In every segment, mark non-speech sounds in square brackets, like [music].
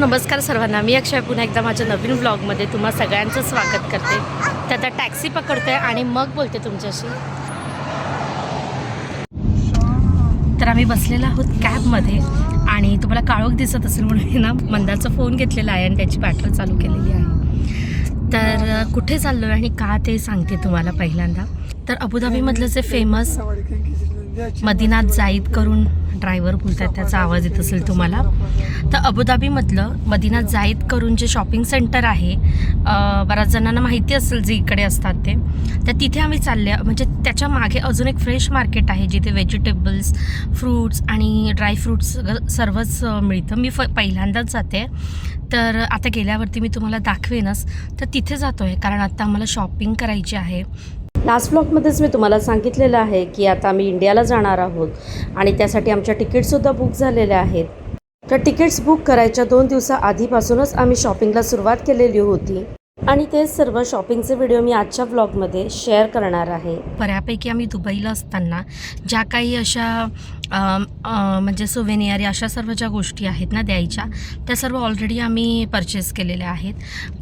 नमस्कार सर्वांना. मी अक्षय. पुन्हा एकदा माझ्या नवीन ब्लॉगमध्ये तुम्हा सगळ्यांचं स्वागत करते. तर आता टॅक्सी पकडते आणि मग बोलते तुमच्याशी. तर आम्ही बसलेलो आहोत कॅबमध्ये आणि तुम्हाला काळोख दिसत असेल म्हणून ना मंदारचा फोन घेतलेला आहे आणि त्याची बॅटरी चालू केलेली आहे. तर कुठे चाललो आहे आणि का ते सांगते तुम्हाला पहिल्यांदा. तर अबुधाबीमधलं जे फेमस मदिनात जाईद करून ड्रायव्हर बोलतात त्याचा आवाज येत असेल तुम्हाला. तर अबुधाबीमधलं मदिनात जाईद करून जे शॉपिंग सेंटर आहे बऱ्याच जणांना माहिती असेल जे इकडे असतात ते. तर तिथे आम्ही चालले म्हणजे त्याच्यामागे अजून एक फ्रेश मार्केट आहे जिथे व्हेजिटेबल्स फ्रूट्स आणि ड्रायफ्रूट्स सर्वच मिळतं. मी फ पहिल्यांदाच जाते. तर आता गेल्यावरती मी तुम्हाला दाखवेनच. तर तिथे जातो आहे कारण आता आम्हाला शॉपिंग करायची आहे. लास्ट ब्लॉकमध्येच मी तुम्हाला सांगितलेलं आहे की आता आम्ही इंडियाला जाणार आहोत आणि त्यासाठी आमच्या तिकीटसुद्धा बुक झालेल्या आहेत. तर तिकीट्स बुक करायच्या दोन दिवसाआधीपासूनच आम्ही शॉपिंगला सुरुवात केलेली होती. आणि ते सर्व शॉपिंगचे व्हिडिओ मी आजच्या ब्लॉगमध्ये शेअर करणार आहे. बऱ्यापैकी आम्ही दुबईला असताना ज्या काही अशा म्हणजे सुवेनियर अशा सर्व ज्या गोष्टी आहेत ना द्यायच्या त्या सर्व ऑलरेडी आम्ही परचेस केलेल्या आहेत.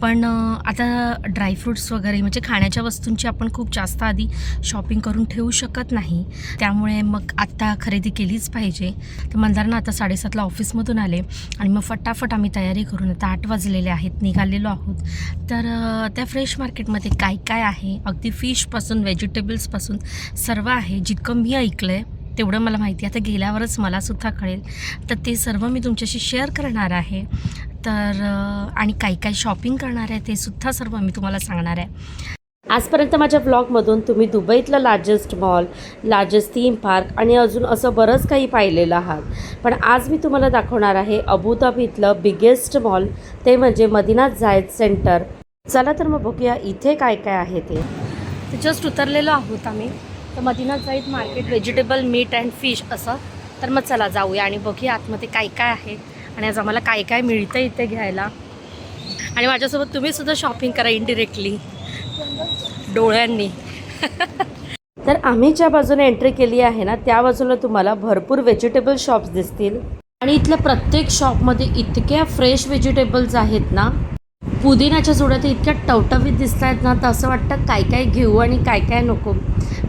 पण आता ड्रायफ्रूट्स वगैरे म्हणजे खाण्याच्या वस्तूंची आपण खूप जास्त आधी शॉपिंग करून ठेवू शकत नाही. त्यामुळे मग आत्ता खरेदी केलीच पाहिजे. तर मंदारनं आता साडेसातला ऑफिसमधून आले आणि मग फटाफट आम्ही तयारी करून आता आठ वाजलेले आहेत निघालेलो आहोत. तर त्या फ्रेश मार्केटमध्ये काय काय आहे? अगदी फिशपासून व्हेजिटेबल्सपासून सर्व आहे. जितकं मी ऐकलं आहे तेवढं मला माहिती आहे. आता गेल्यावरच मलासुद्धा कळेल. तर ते सर्व मी तुमच्याशी शेअर करणार आहे. तर आणि काय काय शॉपिंग करणार आहे ते सुद्धा सर्व मी तुम्हाला सांगणार आहे. आजपर्यंत माझ्या ब्लॉगमधून तुम्ही दुबईतलं largest mall largest theme park आणि अजून असं बरंच काही पाहिलेलं आहात. पण आज मी तुम्हाला दाखवणार आहे अबुधाबीतलं बिगेस्ट मॉल ते म्हणजे मदिनात जायद सेंटर चला तर मग बघूया इथे काय काय आहे ते. जस्ट उतरलेलो आहोत आम्ही. तर Madinat Zayed market vegetable meat and fish असं. तर मग चला जाऊया आणि बघूया आतमध्ये काय काय आहे. आणि आज आम्हाला काय काय मिळतं इथे घ्यायला. आणि माझ्यासोबत तुम्हीसुद्धा शॉपिंग करा इनडिरेक्टली डोळ्यांनी. [laughs] तर आम्ही ज्या बाजूने एंट्री केली आहे ना त्या बाजूला तुम्हाला भरपूर व्हेजिटेबल शॉप्स दिसतील. आणि इथल्या प्रत्येक शॉपमध्ये इतक्या फ्रेश व्हेजिटेबल्स आहेत ना पुदिनाच्या जुड्या तर इतक्या टवटवीत दिसत आहेत ना तर असं वाटतं काय काय घेऊ आणि काय काय नको.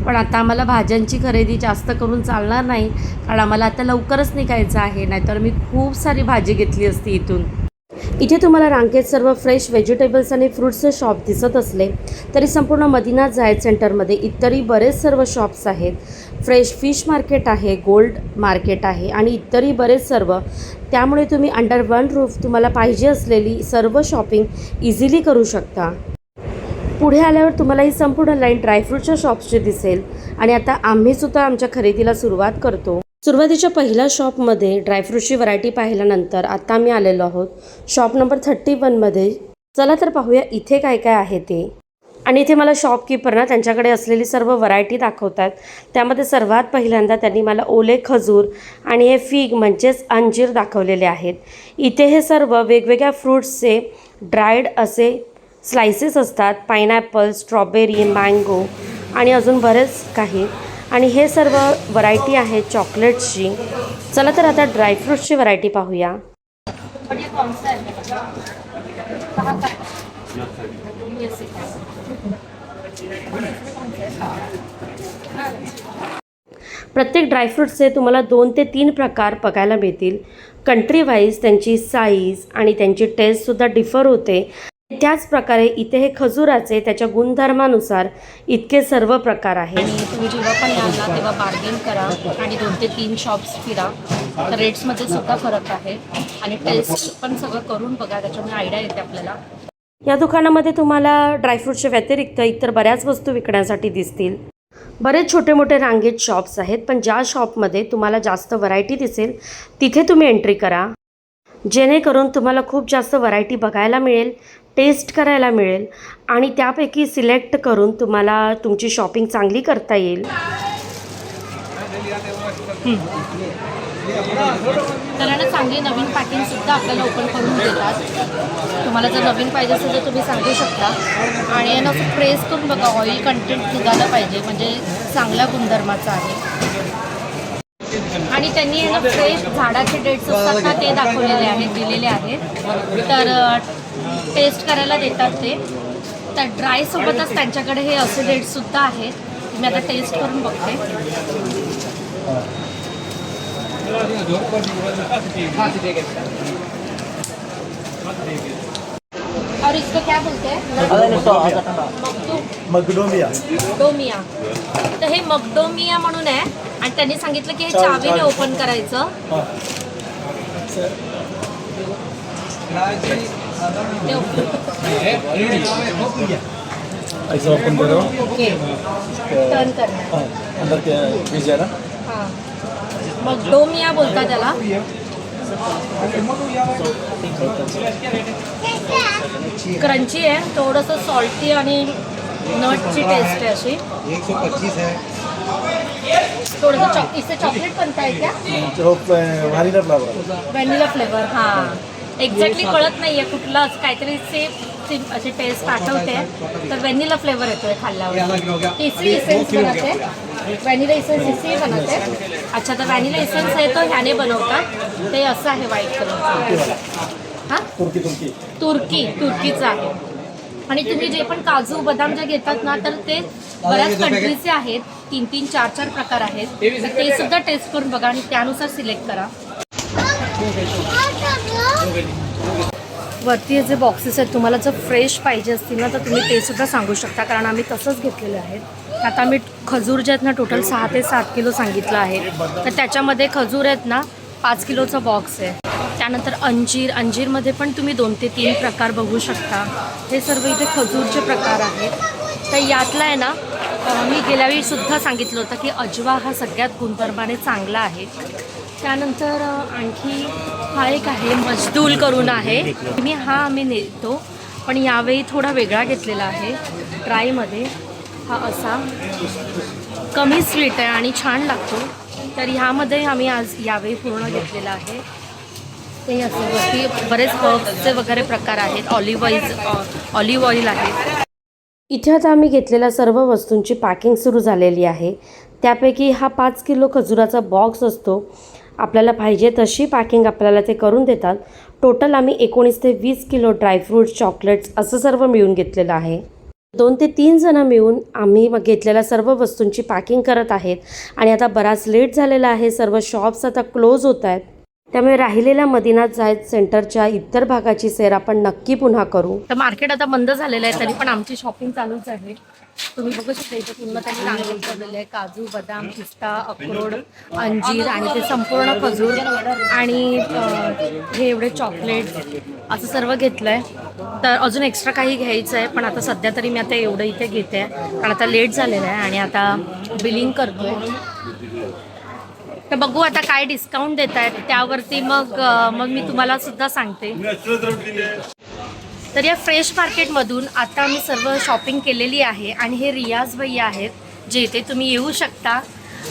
पण आता आम्हाला भाज्यांची खरेदी जास्त करून चालणार नाही. कारण आम्हाला आता लवकरच निघायचं आहे नाहीतर मी खूप सारी भाजी घेतली असती इथून. इथे तुम्हाला रांकेत सर्व फ्रेश व्हेजिटेबल्स आणि फ्रूट्सचे शॉप दिसत असले तरी संपूर्ण मदिना जायद सेंटरमध्ये इतरही बरेच सर्व शॉप्स आहेत. फ्रेश फिश मार्केट आहे गोल्ड मार्केट आहे आणि इतरही बरेच सर्व. त्यामुळे तुम्ही अंडर वन रूफ तुम्हाला पाहिजे असलेली सर्व शॉपिंग इझिली करू शकता. पुढे आल्यावर तुम्हाला ही संपूर्ण लाईन ड्रायफ्रूटच्या शॉप्सची दिसेल. आणि आता आम्हीसुद्धा आमच्या खरेदीला सुरुवात करतो. सुरुवातीच्या पहिल्या शॉपमध्ये ड्रायफ्रूटची व्हरायटी पाहिल्यानंतर आता आम्ही आलेलो आहोत. शॉप नंबर थर्टी वनमध्ये चला तर पाहूया इथे काय काय आहे ते. आणि इथे मला शॉपकीपर ना त्यांच्याकडे असलेली सर्व व्हरायटी दाखवतात. त्यामध्ये सर्वात पहिल्यांदा त्यांनी मला ओले खजूर आणि हे फिग म्हणजेच अंजीर दाखवलेले आहेत. इथे हे सर्व वेगवेगळ्या फ्रूट्सचे ड्रायड असे स्लायसेस असतात. पायनॅपल स्ट्रॉबेरी मँगो आणि अजून बरेच काही. आणि हे सर्व व्हरायटी आहे चॉकलेट्सची चला तर आता ड्रायफ्रूट्सची व्हरायटी पाहूया. प्रत्येक ड्रायफ्रूटचे तुम्हाला दोन ते तीन प्रकार बघायला मिळतील. कंट्री वाईज त्यांची साईज आणि त्यांची टेस्टसुद्धा डिफर होते. त्याच प्रकारे इथे हे खजुराचे त्याच्या गुणधर्मानुसार इतके सर्व प्रकार आहेत. आणि तुम्ही जेव्हा पण याल तेव्हा बार्गेन करा आणि दोन ते तीन शॉप्स फिरा. तर रेट्समध्ये सुद्धा फरक आहे. आणि टेस्ट पण सगळं करून बघा त्याच्यामुळे आयडिया येते आपल्याला. या दुकानामध्ये तुम्हाला ड्रायफ्रूटच्या व्यतिरिक्त इतर बऱ्याच वस्तू विकण्यासाठी दिसतील. बरेच छोटे मोठे रांगेत शॉप्स आहेत पण ज्या शॉपमध्ये तुम्हाला जास्त व्हरायटी दिसेल तिथे तुम्ही एंट्री करा. जेणेकरून तुम्हाला खूप जास्त व्हरायटी बघायला मिळेल. टेस्ट करायला मिळेल आणि त्यापैकी सिलेक्ट करून तुम्हाला तुमची शॉपिंग चांगली करता येईल. त्याला चांगली नवीन पॅकिंग सुद्धा आपल्याला ओपन करून देतात. तुम्हाला जर नवीन पाहिजे असेल तर तुम्ही सांगू शकता. आणि यांना असं प्रेस करून बघा ऑइल कंटेंट निघालं पाहिजे. म्हणजे चांगल्या गुणधर्माचा आहे. आणि त्यांनी आहे फ्रेश झाडाचे डेट्स असतात ना ते दाखवलेले आहेत दिलेले आहेत. तर टेस्ट करायला देतात ते. तर ड्राय सोबतच त्यांच्याकडे हे असे डेट्स सुद्धा आहेत मी आता टेस्ट करून बघते. और इसको क्या बोलते? हैं मगडोमिया. मगडोमिया. तर हे मगडोमिया म्हणून आहे. आणि त्यांनी सांगितलं की हे चावीने ओपन करायचं. ऐसा ओपन करो टर्न हाँ अंदर के बीज है ना हाँ मगडोमिया बोलतात त्याला क्रंची आहे थोडंसं सॉल्टी आणि नटची टेस्ट आहे अशी. एक सौ पच्चीस है थोडंसं चॉक इसे चॉकलेट बनता है क्या व्हॅनिला फ्लेवर व्हॅनिला फ्लेवर हाँ. एक्झॅक्टली कळत नाहीये कुठलंच. कुठलं काहीतरी सेम सेम अशी टेस्ट पाठवते तर व्हॅनिला फ्लेवर येतोय खाल्ल्यावर. तिसरी इसेन्स बनवते. व्हॅनिला इसेन्स इसी बनवते. अच्छा तर व्हॅनिला इसेन्स आहे तो ह्याने बनवतात ते असं आहे व्हाईट कलरचं हां? तुर्की तुर्की तुर्कीचं आहे. आणि तुम्ही जे पण काजू बदाम जे घेतात ना तर ते बऱ्याच कंट्रीचे आहेत. तीन तीन चार चार प्रकार आहेत. तर ते सुद्धा टेस्ट करून बघा आणि त्यानुसार सिलेक्ट करा. वरती हे जे बॉक्सेस आहेत तुम्हाला जर फ्रेश पाहिजे असतील ना तर तुम्ही ते सुद्धा सांगू शकता. कारण आम्ही तसंच घेतलेले आहेत. आता आम्ही खजूर जे आहेत ना टोटल सहा ते सात किलो सांगितलं आहे. तर त्याच्यामध्ये खजूर आहेत ना पाच किलोचा बॉक्स आहे. त्यानंतर अंजीर अंजीरमध्ये पण तुम्ही दोन ते तीन प्रकार बघू शकता. हे सर्व इथे खजूरचे प्रकार आहेत. तर यातला आहे ना मी गेल्यावेळीसुद्धा सांगितलं होतं की अजवा हा सगळ्यात गुणधर्माने चांगला आहे. त्यानंतर आणखी हा एक आहे मजदूल करून आहे. मी हा आम्ही नेतो पण यावेळी थोडा वेगळा घेतलेला आहे. ड्रायमध्ये हा असा कमी स्वीट आहे आणि छान लागतो. तर ह्यामध्ये आम्ही आज यावेळी पूर्ण घेतलेला आहे. ते असं वरती बरेच हर्ब्सचे वगैरे प्रकार आहेत. ऑलिव्ह ऑइल ऑलिव्ह ऑइल आहे. इथे आता आम्ही घेतलेल्या सर्व वस्तूंची पॅकिंग सुरू झालेली आहे. त्यापैकी हा पाच किलो खजुराचा बॉक्स असतो. आपल्याला पाहिजे तशी पॅकिंग आपल्याला ते करून देतात. टोटल आम्ही एकोणीस ते वीस किलो ड्रायफ्रूट्स चॉकलेट्स असं सर्व मिळून घेतलेलं आहे. दोन ते तीन जणं मिळून आम्ही मग घेतलेल्या सर्व वस्तूंची पॅकिंग करत आहेत. आणि आता बराच लेट झालेला आहे. सर्व शॉप्स आता क्लोज होत आहेत. त्यामुळे राहिलेल्या मदिनात जायत सेंटरच्या इतर भागाची सैर आपण नक्की पुन्हा करू. तर मार्केट आता बंद झालेलं आहे तरी पण आमची शॉपिंग चालूच आहे. तुम्ही बघू शकता इथे पूर्ण त्यांनी रांगेल ठेवलेलं आहे काजू बदाम पिस्ता अक्रोड अंजीर आणि ते संपूर्ण खजूर आणि हे एवढे चॉकलेट असं सर्व घेतलं आहे तर अजून एक्स्ट्रा काही घ्यायचं आहे पण आता सध्या तरी मी आता एवढं इथे घेते कारण आता लेट झालेलं आहे आणि आता बिलिंग करतो तर बघू आता काय डिस्काउंट देत आहेत त्यावरती मग मग मी तुम्हाला सुद्धा सांगते. तर या फ्रेश मार्केटमधून आता मी सर्व शॉपिंग केलेली आहे आणि हे रियाज भैया आहेत जे इथे तुम्ही येऊ शकता.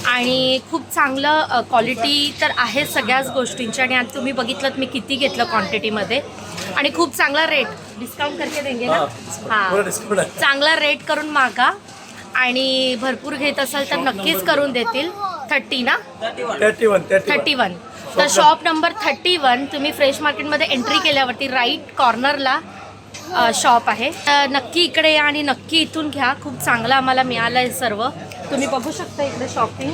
आणि खूप चांगलं क्वालिटी तर आहे सगळ्याच गोष्टींची आणि आता तुम्ही बघितलं मी किती घेतलं क्वांटिटीमध्ये आणि खूप चांगला रेट डिस्काउंट करके देंगे ना? हां. चांगला रेट करून मागा. आणि भरपूर घेत असाल तर नक्कीच करून देतील. थर्टी ना? थर्टी वन थर्टी वन तर शॉप नंबर थर्टी वन तुम्ही फ्रेश मार्केटमध्ये एंट्री केल्यावरती राईट कॉर्नरला शॉप आहे. तर नक्की इकडे या आणि नक्की इथून घ्या. खूप चांगलं आम्हाला मिळालं आहे सर्व. तुम्ही बघू शकता इकडे शॉपिंग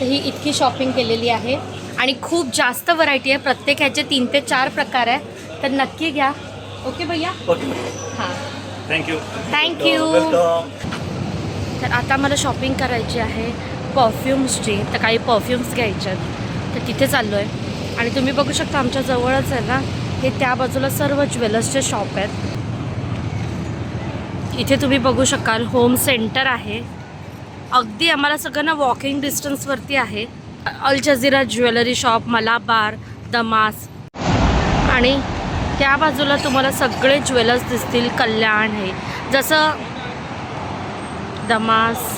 तर ही इतकी शॉपिंग केलेली आहे. आणि खूप जास्त व्हरायटी आहे. प्रत्येक ह्याचे तीन ते चार प्रकार आहे. तर नक्की घ्या. ओके भैया? ओके हां. थँक्यू थँक्यू तर आता मला शॉपिंग करायची आहे. परफ्युम्सची तर काही परफ्युम्स घ्यायचे. आहेत तर तिथे चाललो आहे आणि तुम्ही बघू शकता आमच्या जवळच आहे ना हे त्या बाजूला सर्व ज्वेलर्सचे शॉप आहेत. इथे तुम्ही बघू शकाल होम सेंटर आहे. अगदी आम्हाला सगळ्यांना वॉकिंग डिस्टन्सवरती आहे. Al Jazeera jewellery shop Malabar Damas आणि त्या बाजूला तुम्हाला सगळे ज्वेलर्स दिसतील कल्याण हे. जसं दमास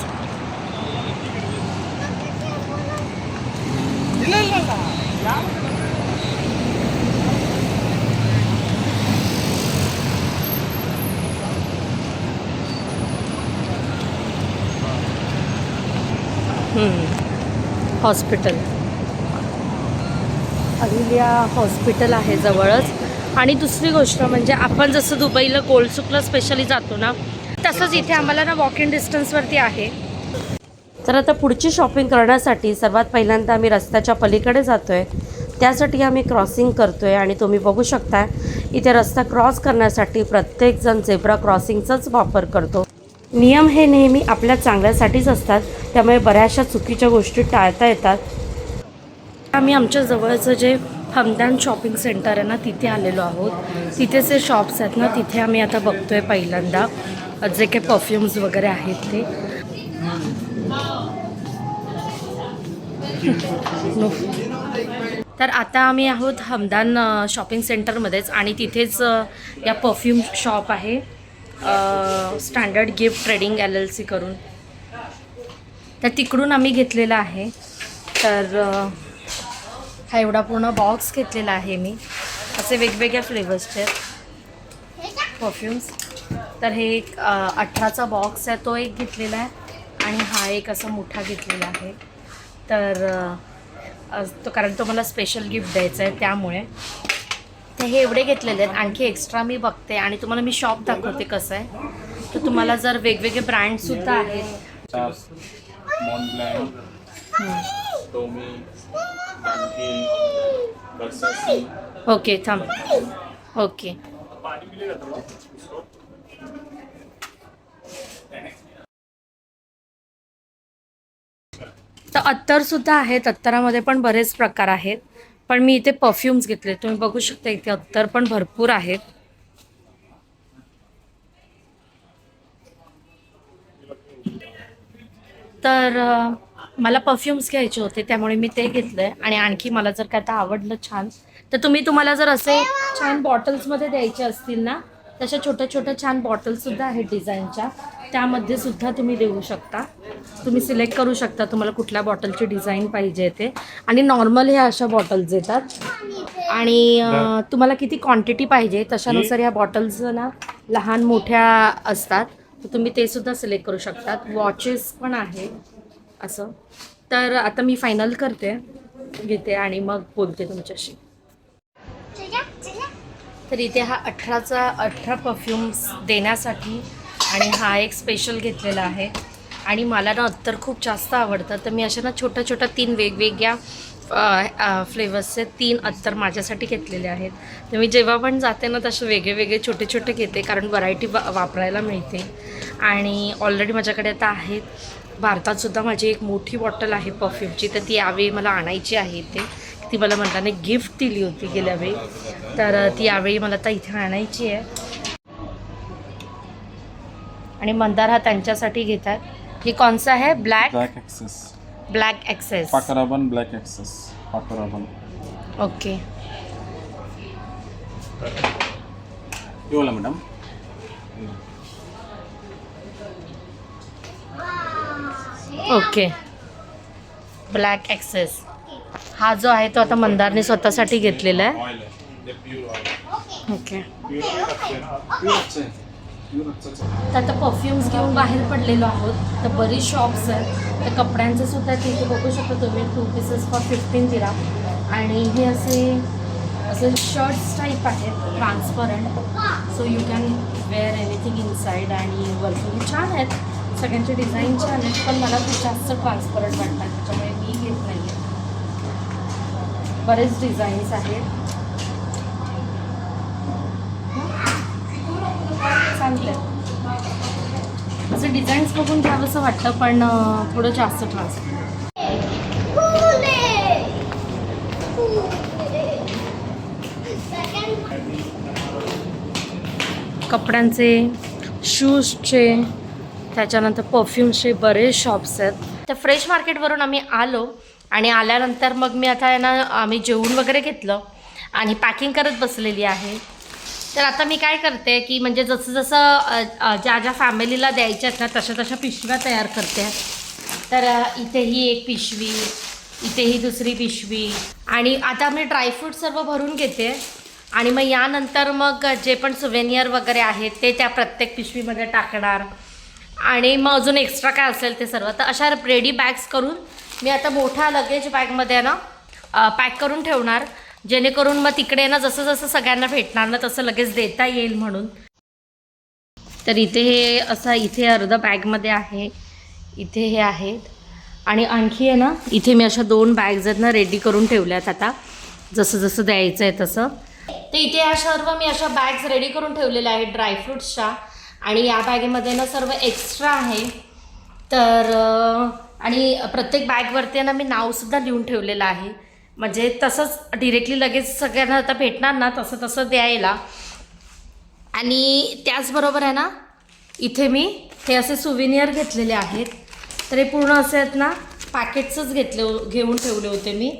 हॉस्पिटल. अहिल्या हॉस्पिटल आहे जवळच. आणि दुसरी गोष्ट म्हणजे आपण जसं दुबईला गोलसुकला स्पेशली जातो ना तसंच इथे आम्हाला ना वॉक इन डिस्टन्सवरती आहे. तर आता पुढची शॉपिंग करण्यासाठी सर्वात पहिल्यांदा आम्ही रस्त्याच्या पलीकडे जातो आहे त्यासाठी आम्ही क्रॉसिंग करतो आहे आणि तुम्ही बघू शकता इथे रस्ता क्रॉस करण्यासाठी प्रत्येकजण झेब्रा क्रॉसिंगचाच वापर करतो. नियम हे नेहमी आपल्या चांगल्यासाठीच असतात त्यामुळे बऱ्याचशा चुकीच्या गोष्टी टाळता येतात. आम्ही आमच्या जवळचं जे हमदान शॉपिंग सेंटर आहे ना तिथे आलेलो आहोत. तिथे जे शॉप्स आहेत ना तिथे आम्ही आता बघतोय पहिल्यांदा. जे काही परफ्युम्स वगैरे आहेत ते. तर आता आम्ही आहोत हमदान शॉपिंग सेंटरमध्येच आणि तिथेच या परफ्यूम शॉप आहे. Standard gift trading L L C करून. तर तिकडून आम्ही घेतलेला आहे. तर हा एवढा पूर्ण बॉक्स घेतलेला आहे मी. असे वेगवेगळ्या फ्लेवर्सचे परफ्युम्स तर हे एक अठराचा बॉक्स आहे तो एक घेतलेला आहे. आणि हा एक असा मोठा घेतलेला आहे. तर तो कारण तो मला स्पेशल गिफ्ट द्यायचा आहे त्यामुळे. तर हे एवढे घेतलेले आहेत. आणखी एक्स्ट्रा मी बघते आणि तुम्हाला मी शॉप दाखवते कसं आहे. तर तुम्हाला जर वेगवेगळे ब्रँडसुद्धा आहेत. ओके थांब. ओके तर अत्तरसुद्धा आहेत. अत्तरामध्ये पण बरेच प्रकार आहेत. पण मी इथे परफ्युम्स घेतले. तुम्ही बघू शकता इथे अत्तर पण भरपूर आहेत. तर मला परफ्युम्स घ्यायचे होते त्यामुळे मी ते घेतलं आहे आणि आणखी मला जर काय आता आवडलं छान तर तुम्ही तुम्हाला जर असे छान बॉटल्समध्ये द्यायचे असतील ना तशा छोट्या छोट्या छान बॉटल्ससुद्धा आहेत डिझाईनच्या त्यामध्ये सुद्धा तुम्ही देऊ शकता. तुम्ही सिलेक्ट करू शकता तुम्हाला कुठल्या बॉटलची डिझाईन पाहिजे ते. आणि नॉर्मल ह्या अशा बॉटल्स येतात. आणि तुम्हाला किती क्वांटिटी पाहिजे तशानुसार ह्या बॉटल्स ना लहान मोठ्या असतात. तर तुम्ही ते सुद्धा सिलेक्ट करू शकतात. वॉचेस पण आहे असं. तर आता मी फायनल करते. घेते आणि मग बोलते तुमच्याशी. तर इथे हा अठराचा अठरा परफ्युम्स देण्यासाठी आणि हा एक स्पेशल घेतलेला आहे. आणि मला ना अत्तर खूप जास्त आवडतं. तर मी अशा ना छोट्या छोट्या तीन वेगवेगळ्या फ्लेवर्सचे तीन अत्तर माझ्यासाठी घेतलेले आहेत. तर मी जेव्हा पण जाते ना तसे वेगळे वेगळे छोटे छोटे घेते कारण व्हरायटी वापरायला मिळते. आणि ऑलरेडी माझ्याकडे आता आहेत. भारतातसुद्धा माझी एक मोठी बॉटल आहे परफ्यूमची तर ती यावेळी मला आणायची आहे ते ती मला म्हणताना गिफ्ट दिली होती गेल्या वेळी. तर ती यावेळी मला आता इथे आणायची आहे. आणि मंदार हा त्यांच्यासाठी घेतात. हे कोणसा आहे? Black black XS black XS Paco Rabanne black XS Paco Rabanne okay madam okay black XS हा जो आहे तो आता मंदारने स्वतःसाठी घेतलेला आहे. ओके तर आता परफ्युम्स घेऊन बाहेर पडलेलो आहोत. तर बरीच शॉप्स आहेत. तर कपड्यांचे सुद्धा तिथे बघू शकता तुम्ही. टू पीसेस फॉर फिफ्टीन दिरा. आणि हे असे असे शर्ट्स टाईप आहेत. Transparent so you can wear anything inside आणि वरती हे छान आहेत. सगळ्यांचे डिझाईन छान आहेत. पण मला खूप जास्त ट्रान्सपरंट वाटतात. त्याच्यामुळे मी घेत नाही आहे बरेच डिझाईन्स आहेत. चांगले असं डिझाईन्स बघून घ्यावंसं वाटतं पण थोडं जास्त त्रास. कपड्यांचे शूजचे त्याच्यानंतर परफ्यूम्सचे बरेच शॉप्स आहेत. तर फ्रेश मार्केटवरून आम्ही आलो. आणि आल्यानंतर मग मी आता यांना ना आम्ही जेवून वगैरे घेतलं आणि पॅकिंग करत बसलेली आहे. तर आता मी काय करते की म्हणजे जसं जसं ज्या ज्या फॅमिलीला द्यायच्या आहेत ना तशा तशा पिशव्या तयार करते. तर इथे ही एक पिशवी इथे ही दुसरी पिशवी आणि आता मी ड्रायफ्रूट सर्व भरून घेते. आणि मग यानंतर मग जे पण सुवेनियर वगैरे आहेत ते त्या प्रत्येक पिशवीमध्ये टाकणार. आणि मग अजून एक्स्ट्रा काय असेल ते सर्व. तर अशा रेडी बॅग्स करून मी आता मोठ्या लगेज बॅगमध्ये ना पॅक करून ठेवणार. जेणेकरून मग तिकडे ना जसं जसं सगळ्यांना भेटणार ना तसं लगेच देता येईल म्हणून. तर इथे हे असं इथे अर्ध बॅगमध्ये आहे. इथे हे आहेत. आणि आणखी आहे ना इथे मी अशा दोन बॅग्स आहेत ना रेडी करून ठेवल्यात आता. जसं जसं द्यायचं आहे तसं. तर इथे ह्या सर्व मी अशा बॅग्स रेडी करून ठेवलेल्या आहेत ड्रायफ्रुट्सच्या आणि या बॅगेमध्ये ना सर्व एक्स्ट्रा आहे. तर आणि प्रत्येक बॅगवरती आहे ना मी नावसुद्धा लिहून ठेवलेलं आहे. म्हणजे तसंच डिरेक्टली लगेच सगळ्यांना आता भेटणार ना तसं तसं द्यायला. आणि त्याचबरोबर आहे ना इथे मी हे असे सुविनियर घेतलेले आहेत. तर हे पूर्ण असे आहेत ना पॅकेट्सच घेतले घेऊन ठेवले होते मी.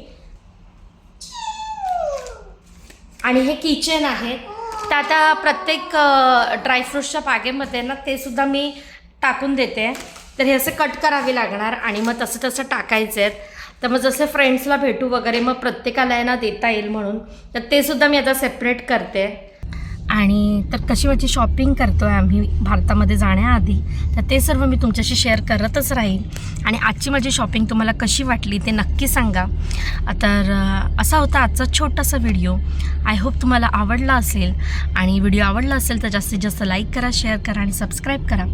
आणि हे किचन आहेत तर आता प्रत्येक ड्रायफ्रूट्सच्या बागेमध्ये ना ते सुद्धा मी टाकून देते. तर हे असे कट करावे लागणार आणि मग तसं तसं टाकायचे आहेत तर मग जसे फ्रेंड्सला भेटू वगैरे मग प्रत्येकाला आहे ना देता येईल म्हणून. तर ते सुद्धा मी आता सेपरेट करते. आणि तर कशी माझी शॉपिंग करतो आहे आम्ही भारतामध्ये जाण्याआधी तर ते सर्व मी तुमच्याशी शेअर करतच राहीन आणि आजची माझी शॉपिंग तुम्हाला कशी वाटली ते नक्की सांगा. तर असा होता आजचा छोटासा व्हिडिओ आय होप तुम्हाला आवडला असेल. आणि व्हिडिओ आवडला असेल तर जास्तीत जास्त लाईक करा शेअर करा आणि सबस्क्राईब करा.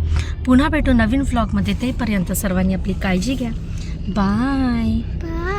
पुन्हा भेटू नवीन व्लॉगमध्ये तेपर्यंत सर्वांनी आपली काळजी घ्या. Bye bye